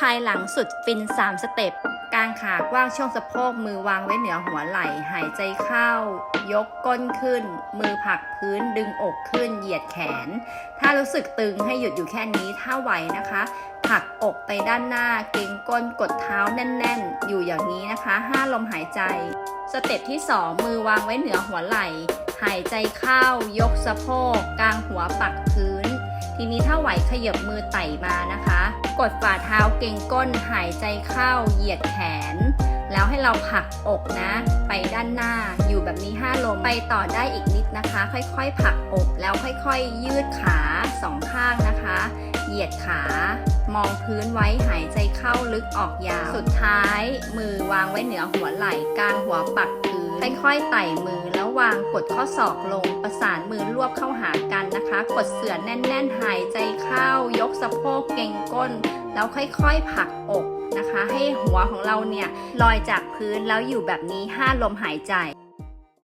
คลายหลังสุดฟิน 3 สเต็ป กางขากว้างช่วงสะโพกมือวางไว้เหนือหัวไหล่ หายใจเข้า ยกก้นขึ้น มือผลักพื้นดึงอกขึ้น เหยียดแขน ถ้ารู้สึกตึงให้หยุดอยู่แค่นี้ถ้าไหวนะคะผลักอกไปด้านหน้า เกรงก้นกดเท้าแน่น ๆ อยู่อย่างนี้นะคะ 5 ลมหายใจ สเต็ปที่ 2 มือวางไว้เหนือหัวไหล่ หายใจเข้า ยกสะโพก กางหัวปักพื้นทีนี้ถ้าไหวขยับมือไต่มานะคะ กดฝ่าเท้า เกรงก้นหายใจเข้าเหยียดแขน แล้วให้เราผลักอกนะ ไปด้านหน้าอยู่แบบนี้5ลมไปต่อได้อีกนิดนะคะ ค่อยๆผลักอกแล้วค่อยๆ ยืดขาสองข้างนะคะ เหยียดขามองพื้นไว้หายใจเข้าลึกออกยาว สุดท้าย มือวางไว้เหนือหัวไหล่กลางหัวปักพื้นค่อยๆไต่มือแล้ววางกดข้อศอกลงประสานมือรวบเข้าหา กันนะคะกดเสือแน่น ๆ หายใจเข้ายกสะโพกเก่งก้น แล้วค่อยๆผลักอกนะคะ ให้หัวของเราเนี่ยลอยจากพื้นแล้วอยู่แบบนี้5ลมหายใจ